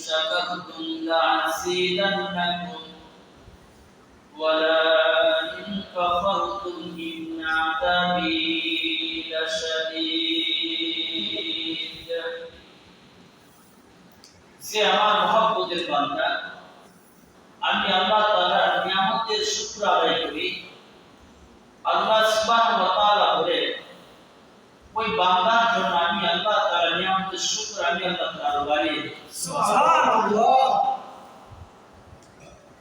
شكرتم لأزيدنكم ولئن كفرتم إن عذابي لشديد সে আমার মহব্বতের বান্দা আমি আল্লাহ তাআলার নিয়ামতের শুকর আদায় করি আল্লাহ সুবহানাহু ওয়া তাআলা বলে ওই বান্দার জন্য আমি আল্লাহ তাআলার নিয়ামতের শুকর আমি আল্লাহ তাআলা বাড়িয়ে দিই সুবহানাল্লাহ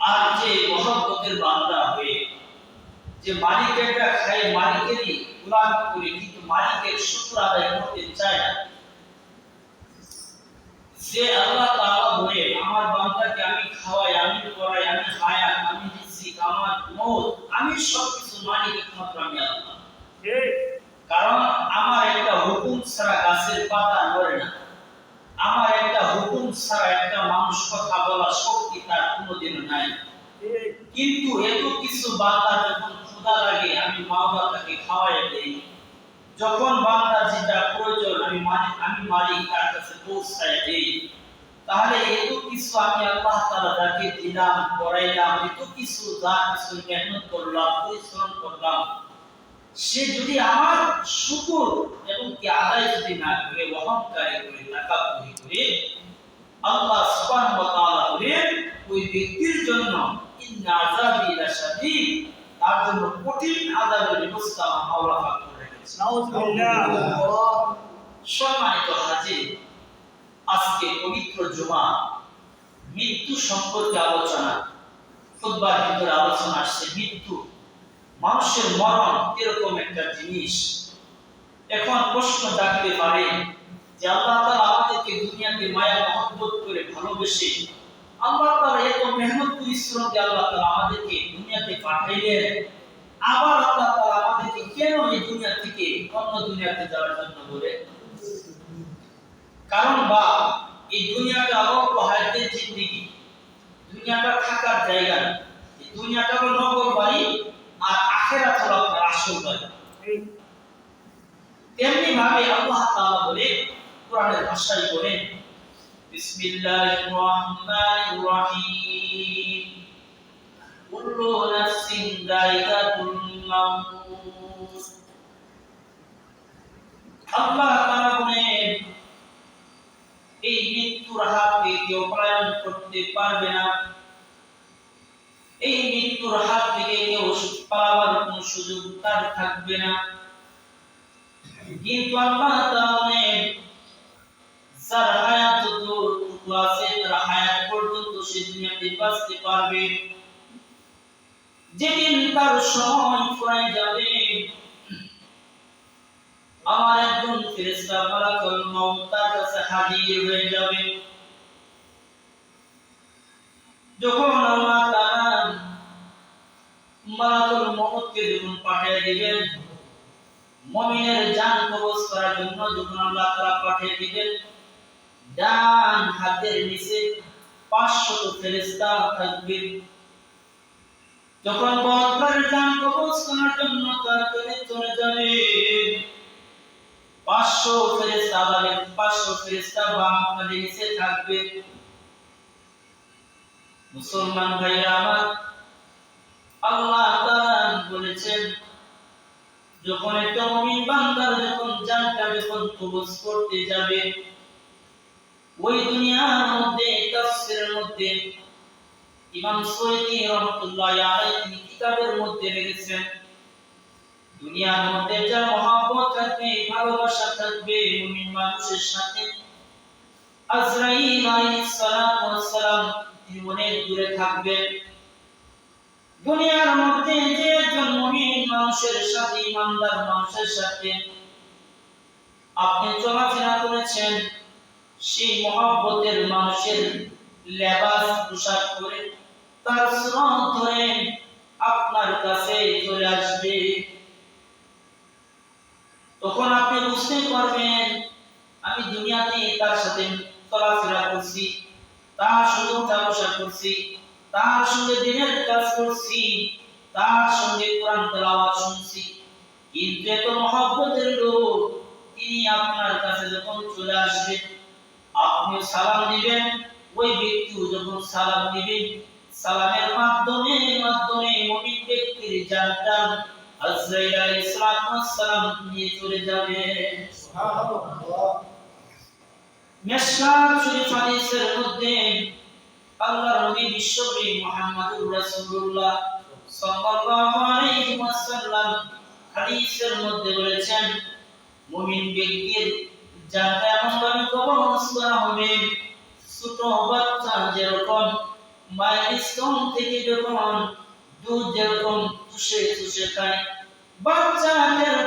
আর যে মহব্বতের বান্দা হয়ে যে মালিকেরটা খায় মালিকেরই গোলামি করে কিন্তু মালিকের শুকর আদায় করতে চায় না সে আল্লাহ তাআলা বলে আমার বান্দাকে আমি খাওয়াই আমি পড়াই আমি হায়াত আমি রিজিক আমার মৌত আমি সবকিছু মালিক একমাত্র আমি আল্লাহ ঠিক কারণ আমার একটা হুকুম ছাড়া গাছের পাতা নড়ে না আমার একটা হুকুম ছাড়া একটা মানুষ কথা বলার শক্তি তার কোনোদিনও নাই ঠিক কিন্তু এত কিছু বান্দা যখন ক্ষুধা লাগে আমি মা বাবাকে খাওয়াই দেই যখন বান্দা যেটা প্রয়োজন আমি মালিক আমি মালিক তার কাছে তাহলে এত কিছু আমি আল্লাহ তাআলা যাকে দিলাম পড়াইলাম এত কিছু যা কিছু মেহনত করলাম পরিশ্রম করলাম সে যদি আমার শুকর এবং কি আদায় যদি না করে অহংকারী করে তাকাব্বুরি করে আল্লাহ সুবহানাহু ওয়া তাআলা বলেন ওই ব্যক্তির জন্য ইন্না আযাবি লাশাদীদ তার জন্য কঠিন আযাবের ব্যবস্থা আমার মাওলা পাক করে রেখেছেন নাউযুবিল্লাহ সম্মানিত হাজির আজকে পবিত্র জুমা, মৃত্যু সম্পর্কে আলোচনা। খুতবার ভিতরে আলোচনা আসছে, মৃত্যু। মানুষের মরণ এরকম একটা জিনিস? এখন প্রশ্ন ডাকতে পারে যে আল্লাহ তাআলা আমাদেরকে দুনিয়াতে মায়া, মহব্বত করে ভালোবেসে আল্লাহ তাআলা এত মেহনত পরিশ্রম দিয়ে আল্লাহ তাআলা আমাদেরকে দুনিয়াতে পাঠাইলেন। আবার আল্লাহ তাআলা আমাদেরকে কেন এই দুনিয়া থেকে অন্য দুনিয়াতে যাওয়ার জন্য বলে? কারণ বা এই দুনিয়াটা অল্প হায়াতের জিন্দেগি। দুনিয়াটা থাকার জায়গা। এই দুনিয়াটা হলো নগর বাড়ি আর আখেরাত হলো আপনার আসল বাড়ি। তেমনি ভাবে আল্লাহ তাআলা বলে, কোরআনের ভাষায় বলেন বিসমিল্লাহির রহমানির রহিম। কুল্লু নাফসিন যায়িকাতুল মাউত। আল্লাহ তাআলা বলেন এই মৃত্যুর হাত কেউ পলায়ন করতে পারবে না। এই মৃত্যুর হাত থেকে কেউ পালাবার কোনো সুযোগ তার থাকবে না। কিন্তু আল্লাহ তাআলা যার হায়াত আছে, তার হায়াত পর্যন্ত সে দুনিয়াতে বাঁচতে পারবে। যেদিন তার সময় ফুরায় যাবে আমার একজন ফেরেশতা মালাকুল মাউত তার কাছে হাজির হয়ে যাবে। যখন আল্লাহ তাআলা মালাকুল মাউতকে যখন পাঠিয়ে দিবেন, মুমিনের জান কবজ করার জন্য যখন আল্লাহ তাআলা পাঠিয়ে দিবেন, ডান হাতের নিচে 500 ফেরেশতা থাকবে। যখন বদলার জান কবজ করার জন্য তার চলে যাবে। 500 ফেরেশতা মানে 500 ফেরেশতা বাম হাতের নিচে থাকবে। মুসলমান ভাইরা আমার, আল্লাহ বলেছেন, যখন একটা মুমিন বান্দার যখন জানটা যখন কবজ করতে যাবে, ওই দুনিয়ার মধ্যে, তাফসীরের মধ্যে, ইমাম সুয়ুতি রাহমাতুল্লাহি আলাইহি কিতাবের মধ্যে লিখেছেন দুনিয়ার মধ্যে যা মহব্বত থাকবে, ভালোবাসা থাকবে, মুমিন মানুষের সাথে। আজরাইল আলাইহিস সালাতু ওয়াস সালাম অনেক দূরে থাকবেন দুনিয়ার মধ্যে যে একজন মুমিন মানুষের সাথে, ইমানদার মানুষের সাথে আপনি চলাফেরা করেছেন, সেই মহব্বতের মানুষের লেবাস পোশাক করে তার শ্রম ধরে আপনার কাছে চলে আসবে। তখন আপনি বুঝতে পারবেন, আমি দুনিয়াতে তার সাথে চলাফেরা করছি, তার সঙ্গে উঠা করছি, তার সঙ্গে দিনের কাজ করছি, তার সঙ্গে কোরআন তেলাওয়াত শুনছি। কিন্তু এত মহব্বতের লোক, তিনি আপনার কাছে যখন চলে আসবেন আপনি সালাম দিবেন, ওই ব্যক্তিও যখন সালাম দিবে, সালামের মাধ্যমে মাধ্যমে মুমিন ব্যক্তির জানটা আজরাইল আলাইহিস সালাম নিয়ে চলে যাবে। বলেছেন, মুমিন ব্যক্তির যাতে এমন ভাবে কবর করা হবে, ছোট বাচ্চা যেরকম, মায়ের স্তন থেকে যখন দুধ যেরকম চুষে চুষে খায়। বাচ্চা টের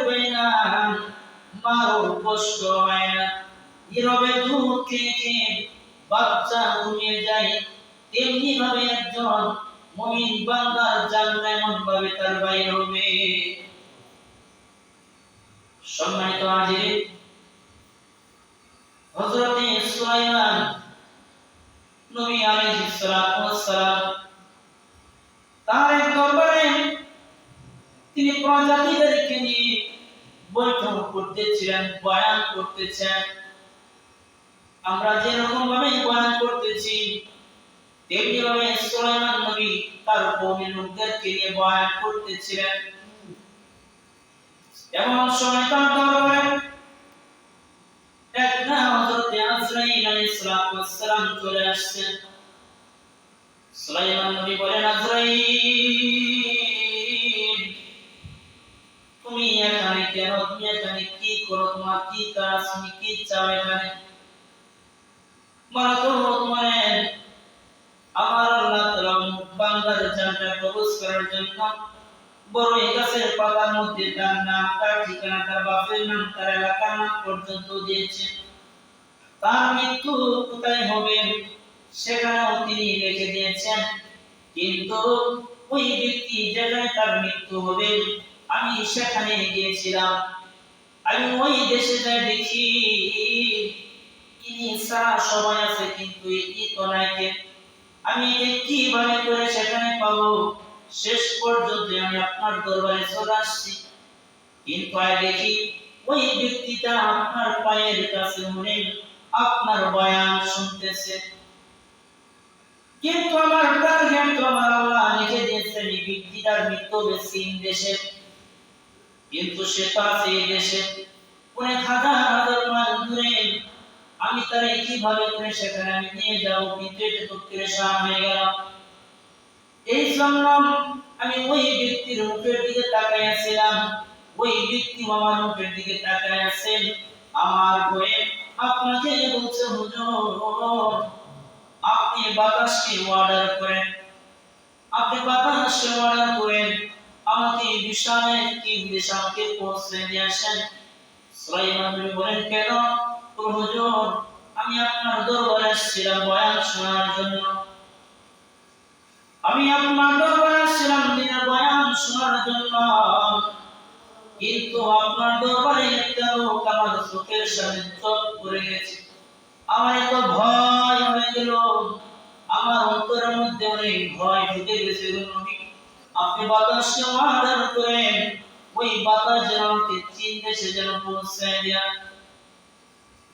পায় কষ্ট হয় না। নীরবে দুধ খেয়ে বাচ্চা ঘুমিয়ে যায়। তেমনি ভাবে একজন মমিন বান্দার জানলা এমন ভাবে তার বাইর হবে। সম্মানিত হাজির হযরতে সুলাইমান নবী আলাইহিস সালাম তার এক দরবারে তিনি প্রজাতিদেরকে নিয়ে বৈঠক করতেছিলেন বয়ান করতেছেন। আমরা যেরকম ভাবে বয়ান করতেছি তেমনি ভাবে সুলাইমান নবী তার কওমের লোকদেরকে নিয়ে বয়ান করতেছিলেন। এমন সময় দরবারে এক না আজরাইল আলাইহিস চলে আসছেন। সুলাইমান নবী বলেন, আজরাইল তুমি এখানে কেন তুমি এখানে কি করো? তোমার কি কাজ? তুমি কি চাও এখানে? আমার জানটা করার জন্য বড় গাছের পাতার মধ্যে তার নাম, তার ঠিকানা, তার বাপের নাম, তার এলাকার নাম পর্যন্ত দিয়েছে। তার মৃত্যু কোথায় হবে সেখানেও তিনি লিখে দিয়েছেন। কিন্তু ওই ব্যক্তি যেখানে তার মৃত্যু হবে আমি সেখানে গিয়েছিলাম। আমি ওই দেশে যাই দেখি সময় আছে, কিন্তু এই তো আমি কীভাবে করে সেখানে পাবো। শেষ পর্যন্ত আমি আপনার দরবারে চলে আসছি। কিন্তু দেখি ওই ব্যক্তিটা আপনার পায়ের কাছে মনে আপনার বয়ান শুনতেছে। কিন্তু আমার টার্গেট তো আমার আল্লাহ লিখে দিয়েছেন ব্যক্তিটার মৃত্যু হবে চীন দেশে কিন্তু সে এই দেশে অনেক হাজার হাজার মাইল দূরে আমি তারে কীভাবে করে সেখানে আমি নিয়ে যাব? এটা তো পরেশান হয়ে গেলাম এই জন্য আমি ওই ব্যক্তির মুখের দিকে তাকাইয়াছিলাম। ওই ব্যক্তি আমার মুখের দিকে তাকায় আছেন আমার ভয়ে আপনাকে বলছে, হুজুর আপনি বাতাসকে অর্ডার করেন। আপনি বাতাসকে অর্ডার করেন। আমাকে এই বিষয়ে কি দেশ আমাকে পৌঁছে দিয়ে আসেন। সুলাইমান নবী বলেন, কেন? হুজুর, আমি আপনার দরবারে এসেছিলাম বয়ান শোনার জন্য। আমি আপনার দরবারে আসছিলাম দিনের বয়ান শোনার জন্য। কিন্তু আপনার দরবারে একটা লোক আমার চোখের সামনে চোখ করে গেছে। আমার এত ভয় হয়ে গেল। আমার অন্তরের মধ্যে অনেক ভয় ঢুকে গেছে নবী আপনি বাতাসকে অর্ডার করেন, ওই বাতাস যেন আমাকে চীন দেশে যেন পৌঁছায় দেয়।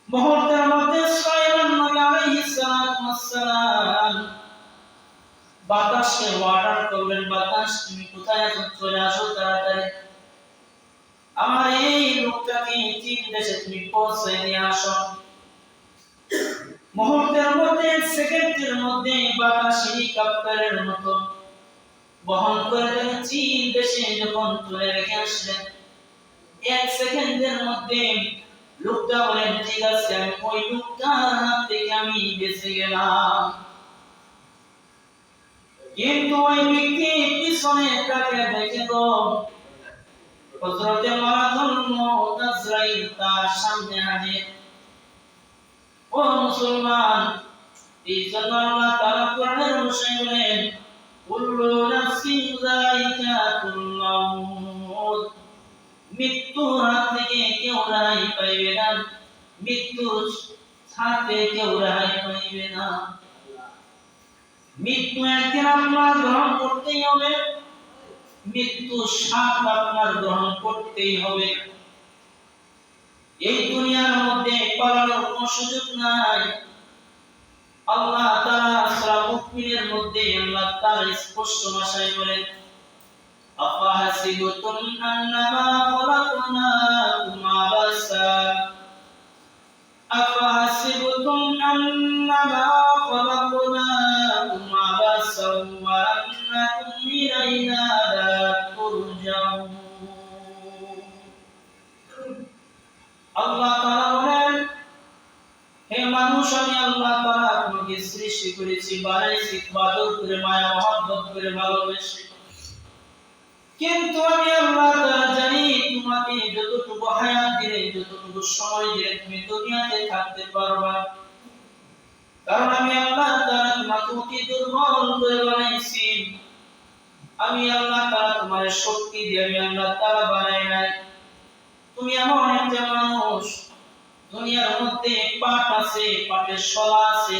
মুহূর্তের মধ্যে সুলাইমান নবী আলাইহিস বাতাসকে অর্ডার করলেন, বাতাস, তুমি কোথায় আছো? চলে আসো তাড়াতাড়ি। আমার এই লোকটাকে চীন দেশে তুমি পৌঁছে নিয়ে আসো। মুহূর্তের মধ্যে, সেকেন্ডের মধ্যে বাতাস হেলিকপ্টারের মতো করে চীন দেশে যখন তুলে রেখে আসলেন। এক সেকেন্ডের মধ্যে লোকটা বলেন, ঠিক আছে ওই লোকটার হাত থেকে আমি বেঁচে গেলাম। কিন্তু ওই ব্যক্তি পিছনে তাকে দেখে তো হযরতে মালাকুল মউত তার সামনে হাজির। ও মুসলমান, এই জন্য আল্লাহ তাআলা কোরআনের ভাষায় বলেন কুল্লু হাত থেকে কেউ রেহাই পাইবে না। মৃত্যুর হাতে কেউ রেহাই পাইবে না। মৃত্যু একদিন আপনার গ্রহণ করতেই হবে। মৃত্যু সাপ আপনার গ্রহণ করতেই হবে। এই দুনিয়ার মধ্যে পালানোর কোনো সুযোগ নাই। আল্লাহ তাসমিনের মধ্যে আল্লাহ তাআলা স্পষ্ট ভাষায় বলেন আফাহাসিবতুম আন্নামা খলাকনাকুম আবাসা। আফাহাসিবতুম আন্নামা খলাকনাকুম আবাসা ওয়া আন্নাকুম ইলাইনা লা তুরজাউন আল্লাহ তাআলা বলেন, হে মানুষ, আমি আল্লাহ তাআলা সৃষ্টি করেছি, বানাইছি ইবাদত করে, মায়া, মহব্বত করে, ভালোবেসে। কিন্তু আমি আল্লাহ জানি, তোমাকে যতটুকু হায়াত দিলে, যতটুকু সময় দিলে তুমি দুনিয়াতে থাকতে পারবা। কারণ আমি আল্লাহ তোমাকে দুর্বল করে বানাইছি। আমি আল্লাহ তোমার শক্তি দিয়ে আমি আল্লাহ তাআলা বানাই নাই। তুমি এমন একটা মানুষ, দুনিয়ার মধ্যে পাট আছে পাটের শলা আছে।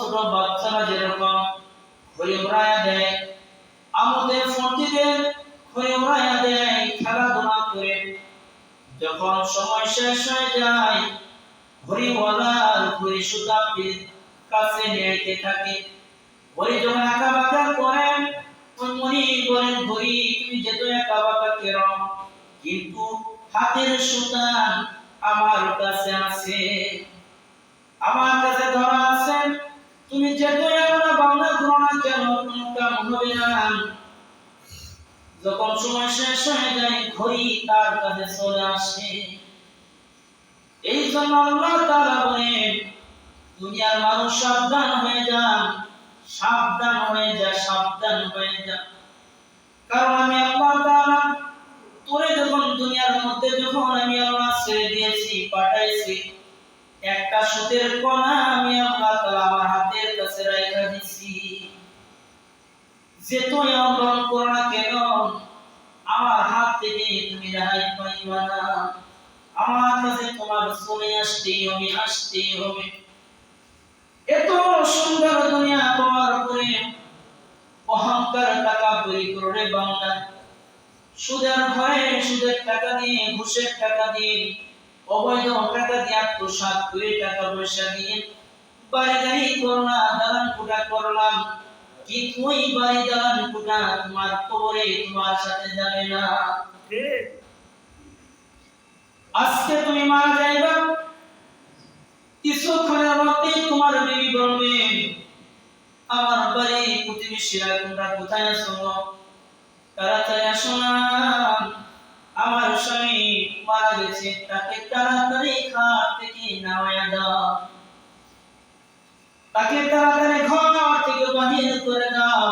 ছোট বাচ্চারা যেরকম ঘুরে দেয়, আমাদের ফন্টিদের ঘুরে দেয়, খেলাধুলা করে। যখন সময় শেষ হয়ে যায় ঘড়িওয়ালার ঘড়ি সুতাপির কাছে নিয়ে থাকে। ঘড়ি যখন আঁকা বাঁকা করেন মনি বলেন, ঘড়ি, তুমি যেত একা বাঁকা কেরম কিন্তু হাতের সুতা আমার কাছে আছে। আমার কাছে ধরা আছে তুমি যেতই আমরা বাংলা করো কেন কোনো কাম হবে যখন সময় শেষ হয়ে যায়, ঘড়ি তার কাছে চলে আসে। এই জন্য আল্লাহ তাআলা বলেন, দুনিয়ার মানুষ সাবধান হয়ে যান সাবধান হয়ে যা, সাবধান হয়ে যা। কারণ আমি আল্লাহ তাআলা, তোরে যখন দুনিয়ার মধ্যে যখন আমি আল্লাহ ছেড়ে দিয়েছি, পাঠাইছি, একটা সুতের কণা আমি আল্লাহ তাআলা আমার হাতের কাছে দিছি যে তুই অগ্রহণ করো কেন আমার হাত থেকে তুমি রেহাই পাইবা না আমার কাছে তোমার চলে আসতেই হবে আসতেই হবে এত সুন্দর দুনিয়া পাওয়ার পরে অহংকার টাকা বই করে বাংলা সুদের ভয়ে সুদের টাকা দিয়ে ঘুষের টাকা দিয়ে অবৈধ টাকা দিয়ে আত্মসাৎ করে টাকা পয়সা দিয়ে গাড়ি করলাম দালান কোটা করলাম। কিন্তু ওই বাড়ি দালান কোটা তোমার কবরে তোমার সাথে যাবে না। আজকে তুমি মারা যাইবা। কিছুক্ষণের মধ্যেই তোমার বিবি বলবে আমার বাড়ি প্রতিবেশীরা তোমরা কোথায় আছো? তাড়াতাড়ি আসো না। আমার স্বামী মারা গেছে তাকে তাড়াতাড়ি খাট থেকে নামায়া দাও। তাকে তাড়াতাড়ি ঘর থেকে বাহির করে দাও।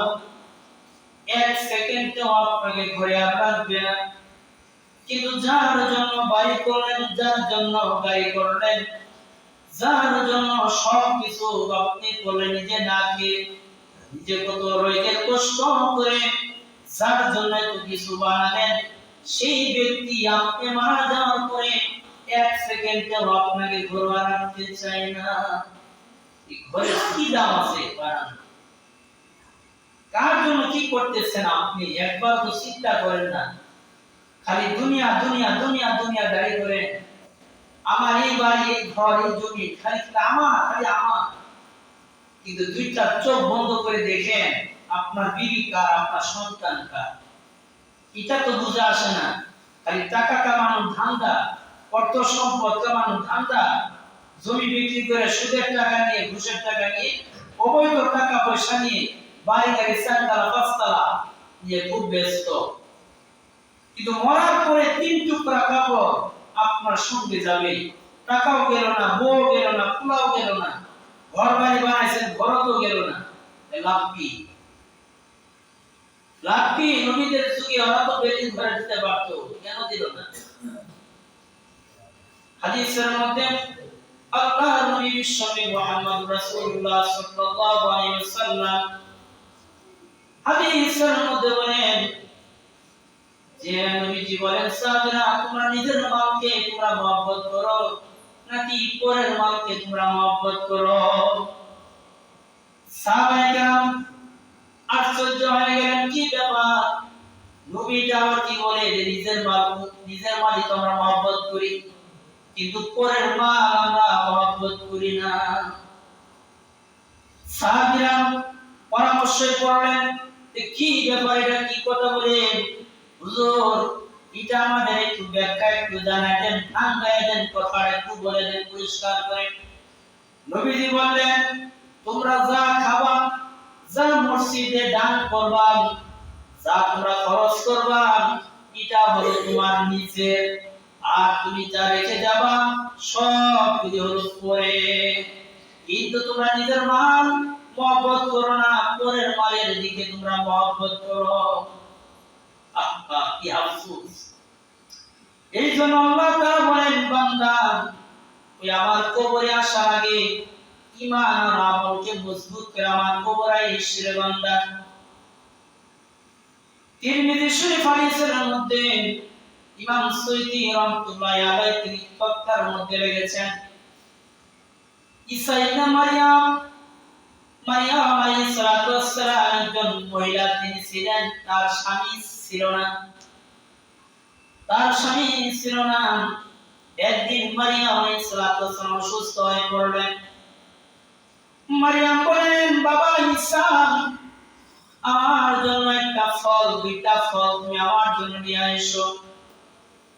এক সেকেন্ডেও আপনাকে ঘরে আর রাখবে কিন্তু যার জন্য বাড়ি করলেন, যার জন্য গাড়ি করলেন, যার জন্য সব কিছু আপনি করলেন নিজে না খেয়ে নিজে কত রোগের কষ্ট করে যার জন্য এত কিছু বানালেন, সেই ব্যক্তি আপনি মারা যাওয়ার পরে এক সেকেন্ডে আপনাকে ঘরে রাখতে চায় না। কার জন্য কি করতেছেন আপনি? একবার তো চিন্তা করেন না। খালি দুনিয়া দুনিয়া দুনিয়া দুনিয়া গাড়ি করে আমার এই বাড়ি, এই ঘর, এই জমি খালি আমার খালি আমার। কিন্তু দুইটা চোখ বন্ধ করে দেখেন, আপনার বিবি কার, আপনার সন্তান কার? এটা তো বুঝে আসে না। খালি টাকা কামানোর ধান্দা, অর্থ সম্পদ কামানোর ধান্দা। জমি বিক্রি করে সুদের টাকা নিয়ে, ঘুষের টাকা নিয়ে, অবৈধ টাকা পয়সা নিয়ে বাড়ি গাড়ি চারতলা পাঁচতলা নিয়ে খুব ব্যস্ত। কিন্তু মরার পরে তিন টুকরা কাপড় আপনার সঙ্গে যাবে। টাকাও গেল না বউ গেল না, পোলাও গেল না ঘর বাড়ি বানাইছেন ঘরও তো গেল না। লাভ কি? লাভ কি? নবীদের যুগে ওরা তো বেদিন ঘরে দিতে পারত, কেন দিল না? হাদিসের মধ্যে আল্লাহ নবী বিশ্বনবী মুহাম্মদ রাসূলুল্লাহ সাল্লাল্লাহু আলাইহি ওয়াসাল্লাম হাদিসের মধ্যে বলেন যে নবীজি বলেন, সাহাবীরা, তোমরা নিজের মালকে তোমরা মহব্বত করো, নাকি পরের মালকে তোমরা মহব্বত করো? সাহাবায়ে কেরাম আশ্চর্য হয়ে গেলেন, কি ব্যাপার? নবীটা আবার কি বলে যে, নিজের মাল, নিজের মালই তো আমরা মহব্বত করি। কিন্তু পরের মাল আমরা মহব্বত করি না। সাহাবীরা পরামর্শ করলেন কি ব্যাপার এটা, কি কথা বলে হুজুর, এটা আমাদের একটু ব্যাখ্যা, একটু জানাই দেন, ভাঙ্গায় দেন কথা একটু বলে দেন, পরিষ্কার করে। নবীজি বললেন, তোমরা যা খাবা, যা মসজিদে দান করবা, যা তোমরা খরচ করবা, এটা হলো তোমার নিজের আর তুমি যা রেখে যাবা, সব কিছু হলো পরে কিন্তু তোমরা নিজের মাল মহব্বত করো না, পরের মালের দিকে তোমরা মহব্বত করো। আহা, কি আফসোস। এই জন্য আল্লাহ তাআলা বলেন, বান্দা, ওই আমার কবরে আসার আগে ঈমান আর আমলকে মজবুত করে আমার কবরে রে বান্দা। তিরমিজি শরীফ হাদিসের মধ্যে ইমাম সুয়ুতি রাহমাতুল্লাহি আলাইহি তিনি তক্তার মধ্যে রেখেছেন ঈসা ইবনে মারইয়াম মারিয়াম আলাইহিস সালাতু ওয়াসসালাম একজন মহিলা, তিনি ছিলেন, তার স্বামী ছিল না। তার স্বামী ছিল না। একদিন মারিয়াম আলাইহিস সালাতু ওয়াসসালাম অসুস্থ হয়ে পড়লেন। মারিয়াম বলেন, বাবা ঈসা, আমার জন্য একটা ফল, দুইটা ফল তুমি আমার জন্য নিয়ে এসো।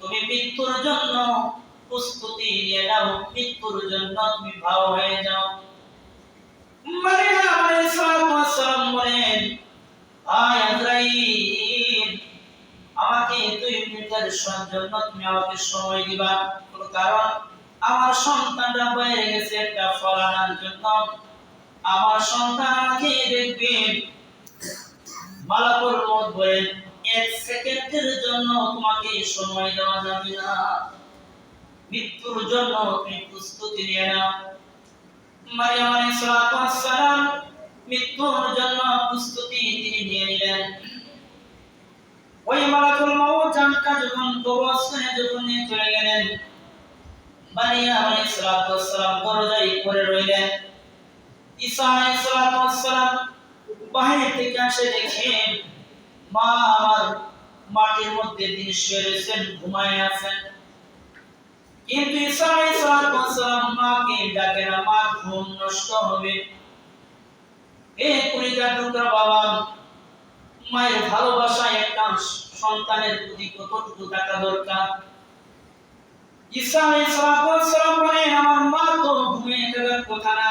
তুমি মৃত্যুর জন্য প্রস্তুতি নিয়ে নাও, মৃত্যুর জন্য তুমি ভাও হয়ে যাও। আমাকে সময় দিবা। কারণ? আমার সন্তানটা বাইরে গেছে আমার সন্তান আমাকে দেখবে। মালাকুল মউত বলেন এক সেকেন্ডের জন্য তোমাকে সময় দেওয়া যাবে না। মৃত্যুর জন্য তুমি প্রস্তুতি নিয়ে নাও। মারিয়াম আলাইহিস সালাম মৃত্যুর জন্য প্রস্তুতি তিনি নিয়ে নিলেন। ওই মালাকুল মউত জানটা যখন কবরস্থানে যখন নিয়ে চলে গেলেন, মারিয়াম আলাইহিস সালাম দরজায় পড়ে রইলেন। ঈসা আলাইহিস সালাম বাহির থেকে এসে দেখেন মা আমার মাটির মধ্যে তিনি শুয়ে রয়েছেন, ঘুমায় আছেন। কিন্তু মাকে ডাকে না, মা, ঘুম নষ্ট হবে। এ কুড়িটা টুকরা বাবা, মায়ের ভালোবাসা একটা সন্তানের প্রতি কতটুকু টাকা দরকার? ঈসা আলাইহিস সালাম বলে, আমার মা তো ঘুমিয়ে থাকার কথা না।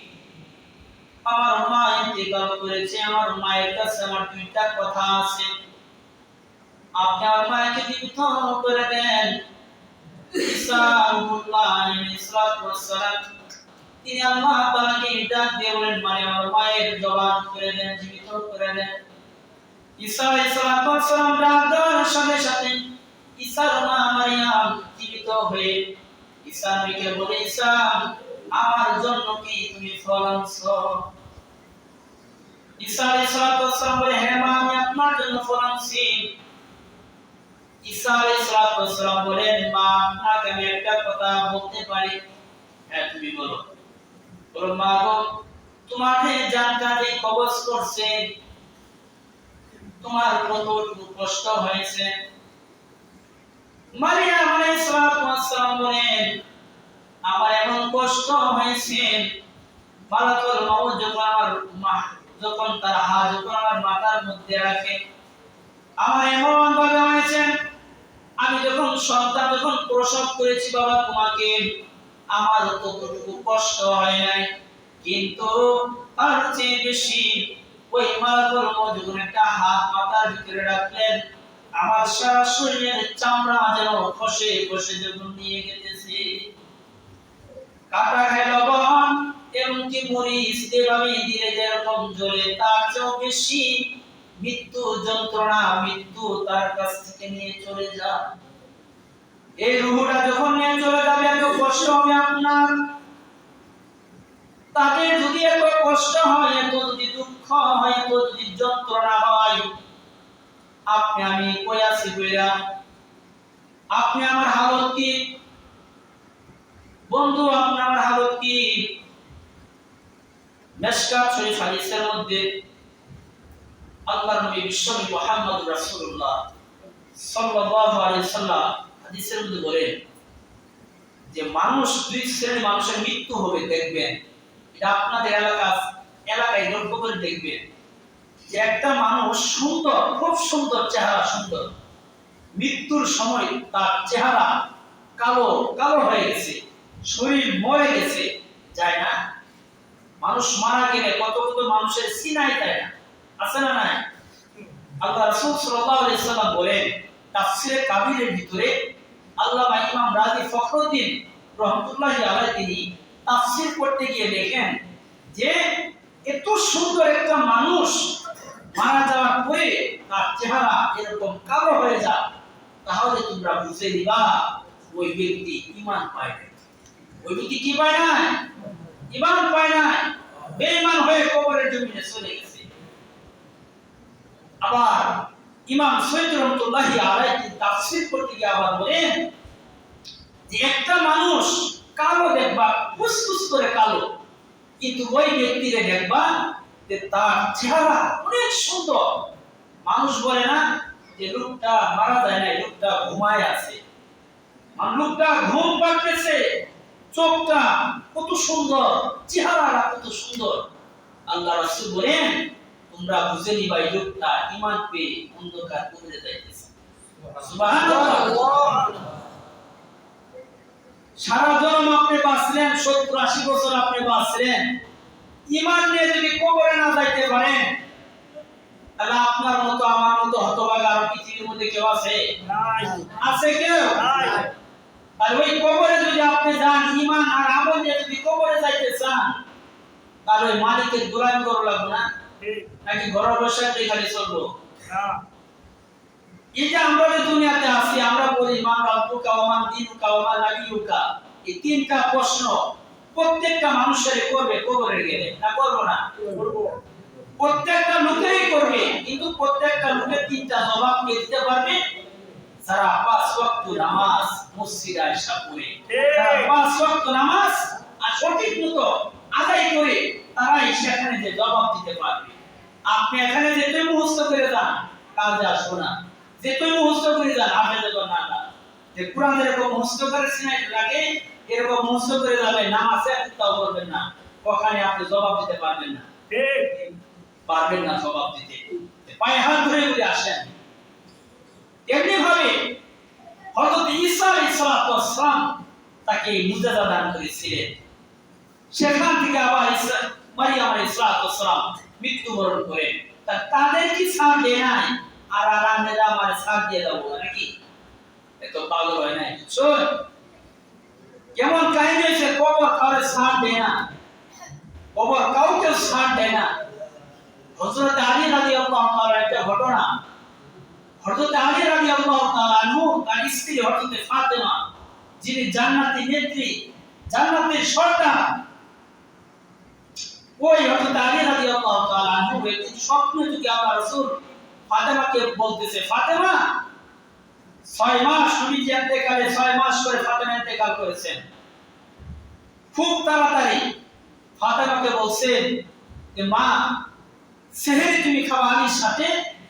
আমার মা ইন্তেকাল করেছে, আমার মায়ের কাছে আমার দুইটা কথা আছে। আপনি আমার করে দেন। তিনি আল্লাহ দিয়ে বলেন মানে আমার মায়ের জবান করে দেন, জীবিত করে দেন। ঈসা সাথে জীবিত হয়ে ঈসা নবীকে বলে, ঈসা আমার জন্য কি তুমি ফল আনছো? ঈসা আলাইহিস বলে হ্যাঁ মা, আমি আপনার জন্য ফল আনছি। ঈসা আলাইহিস বলেন, মা, আপনাকে আমি একটা কথা বলতে পারি। হ্যাঁ তুমি বলো। বলো, মা গো তোমার জানটা যে কবজ করছে তোমার কতটুকু কষ্ট হয়েছে। মারিয়াম আলাইহিস বলেন আমার এমন কষ্ট হয়েছে মালাকুল মাউত যখন আমার মা- যখন তার হাত, যখন আমার মাথার মধ্যে রাখে, আমার এমন ভাবে হয়েছে, আমি যখন সন্তান যখন প্রসব করেছি, বাবা তোমাকে, আমার ততটুকু কষ্ট হয় নাই, কিন্তু তার চেয়ে বেশি ওই মালাকুল মাউত যখন একটা হাত মাথার ভিতরে রাখলেন, আমার সারা শরীরের চামড়া যেন খসে খসে যখন নিয়ে গেতেছে কাটা খায় লবণ, এমনকি মরিচ যেভাবে দিলে যেরকম জ্বলে, তার চেয়েও বেশি মৃত্যু যন্ত্রণা, মৃত্যু তার কাছ থেকে নিয়ে চলে যা এই রুহুটা যখন নিয়ে চলে যাবে, এত কষ্ট হবে আপনার? তাদের যদি এত কষ্ট হয়, এত যদি দুঃখ হয়, এত যদি যন্ত্রণা হয়, আপনি আমি কই আছি আপনি আমার হালত কি? বন্ধু, আপনার হালত কি? মেশকাত শরীফ হাদিসের মধ্যে আল্লাহর নবী বিশ্বনবী মুহাম্মদ রাসূলুল্লাহ সাল্লাল্লাহু আলাইহি সাল্লাম হাদিসের মধ্যে বলেন যে মানুষ দুই শ্রেণির মানুষের মৃত্যু হবে, দেখবেন। এটা আপনাদের এলাকা, এলাকায় লক্ষ্য করে দেখবেন। যে একটা মানুষ সুন্দর, খুব সুন্দর চেহারা, সুন্দর। মৃত্যুর সময় তার চেহারা কালো কালো হয়ে গেছে। শরীর মরে গেছে, যায় না। মানুষ মারা গেলে কত কত মানুষের সিনাই দেয় না। আছে না নাই? আল্লাহ রাসূল সাল্লাল্লাহু আলাইহি সাল্লাম বলেন ভিতরে আল্লামা ইমাম ফখরুদ্দিন আলাইহি তিনি করতে গিয়ে দেখেন যে এত সুন্দর একটা মানুষ মারা যাওয়ার পরে তার চেহারা এরকম কালো হয়ে যায়। তাহলে তোমরা বুঝে নিবা, ওই ব্যক্তি ইমান নাই। ওই কি পায় না ইমান পায় না বেঈমান হয়ে কবরের জমিনে চলে গেছে। আবার ইমাম সৈয়দ রহমতুল্লাহি আলাইহি তাফসীর করতে গিয়ে আবার বলেন যে একটা মানুষ কালো দেখবা, ফুসফুস করে কালো। কিন্তু ওই ব্যক্তিরে দেখবা যে তার চেহারা অনেক সুন্দর। মানুষ বলে না যে লোকটা মারা যায় না লোকটা ঘুমায় আছে। লোকটা ঘুম পাড়তেছে। চোখটা কত সুন্দর চেহারাটা কত সুন্দর। আল্লাহ রাসূল বলেন তোমরা বুঝে নিবা এই লোকটা ঈমান পেয়ে অন্ধকার কবরে যাইতেছে? সারা জন্ম আপনি বাঁচলেন সত্তর আশি বছর আপনি বাঁচলেন। ইমান নিয়ে যদি কবরে না যাইতে পারেন তাহলে আপনার মতো আমার মতো হতভাগা আর পৃথিবীর মধ্যে কেউ আছে? নাই। আছে কেউ? আর ওই কবরে যদি আপনি যান ইমান আর আমল নিয়ে যদি কবরে যাইতে চান তাহলে ওই মালিকের গোলামি করা লাগবে না? নাকি ঘরের বসে খালি চলবো? এই যে আমরা যে দুনিয়াতে আছি আমরা বলি মান রব্বুকা ওয়া মান দিনুকা ওয়া মান নাবিয়ুকা? এই তিনটা প্রশ্ন প্রত্যেকটা মানুষের করবে কবরে গেলে না করব না? করব। প্রত্যেকটা লোকেরই করবে কিন্তু প্রত্যেকটা লোকের তিনটা জবাব দিতে পারবে? যারা পাঁচ ওয়াক্ত নামাজ মসজিদে আয়েশা পড়ে যারা পাঁচ ওয়াক্ত নামাজ আর সঠিক মতো আদায় করে তারাই সেখানে যে জবাব দিতে পারবে। আপনি এখানে যেতে মুখস্থ করে যান কাজে আসব না যেতে মুখস্থ করে যান আপনি যখন না না যে কোরআন এরকম মুখস্থ করে সিনাই লাগে এরকম মুখস্থ করে যাবে নামাজে তাও করবেন না। ওখানে আপনি জবাব দিতে পারবেন না। পারবেন না জবাব দিতে। পায়ে হাত ধরে ঘুরে আসেন। এমনি ভাবে হযরত ঈসা আলাইহিস সালাম তাকে মুজাজা দান করেছিলেন। সেখান থেকে আবার ঈসা, মারিয়াম আলাইহিস মৃত্যুবরণ করেন তা তাদের কি ছাড় দেয় নাই? আর আরামেরা আমার ছাড় দিয়ে দেবো নাকি? এত পাগল হয় নাই। বুঝছ কেমন কাহিনী হয়েছে, কবর কাউরে ছাড় দেয় না। কবর কাউকে ছাড় দেয় না। হযরত আলী রাদিয়াল্লাহু তাআলা একটা ঘটনা। হযরত আলী রাদিয়াল্লাহু তাআলা আনহু তার স্ত্রী হযরত ফাতেমা, যিনি জান্নাতি নেত্রী, জান্নাতের সর্দার ওই হযরত আলী রাদিয়াল্লাহু তাআলা আনহু একটি স্বপ্নে থেকে আল্লাহ রাসূল ফাতেমাকে বলতেছে, ফাতেমা, ছয় মাস নবী যে ইন্তেকালে ছয় মাস করে ফাতেমা ইন্তেকাল করেছেন। খুব তাড়াতাড়ি ফাতেমাকে বলছেন যে, মা, সেহেরি তুমি খাওয়া আলীর সাথে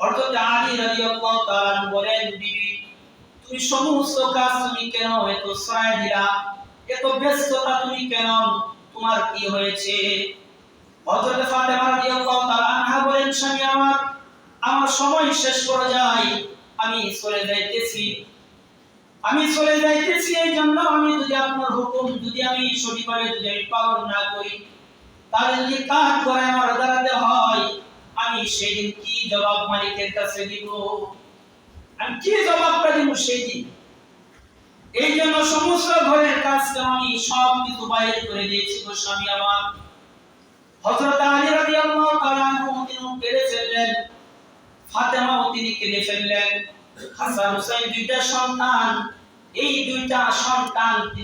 হযরত আলী রাদিয়াল্লাহু তাআলা বলেন, বিবি, তুমি সমস্ত কাজ তুমি কেন এত সরাই দিলা? এত ব্যস্ততা তুমি কেন? তোমার কি হয়েছে? হযরত ফাতেমা রাদিয়াল্লাহু তাআলা আনহা বলেন, স্বামী আমার আমার সময় শেষ করে যায়, আমি চলে যাইতেছি। আমি চলে যাইতেছি এই জন্য আমি যদি আপনার হুকুম, যদি আমি সঠিকভাবে যদি আমি পালন না করি, তাহলে যদি কাজ করে আমার দাঁড়াতে হয় আমি সেদিন কি জবাব মালিকের কাছে দিব? আমি কি জবাবটা দিব সেই দিন এই জন্য সমস্ত ঘরের কাজকে আমি সব কিছু বাইরে করে দিয়েছি স্বামী আমার। হযরত আলী রাদিয়াল্লাহু তাআলা আনহু তিনি কেড়ে ফেললেন ফাতেমাও তিনি কেড়ে ফেললেন, হাসান হুসাইন দুইটা সন্তান, এই দুইটা সন্তান তিনি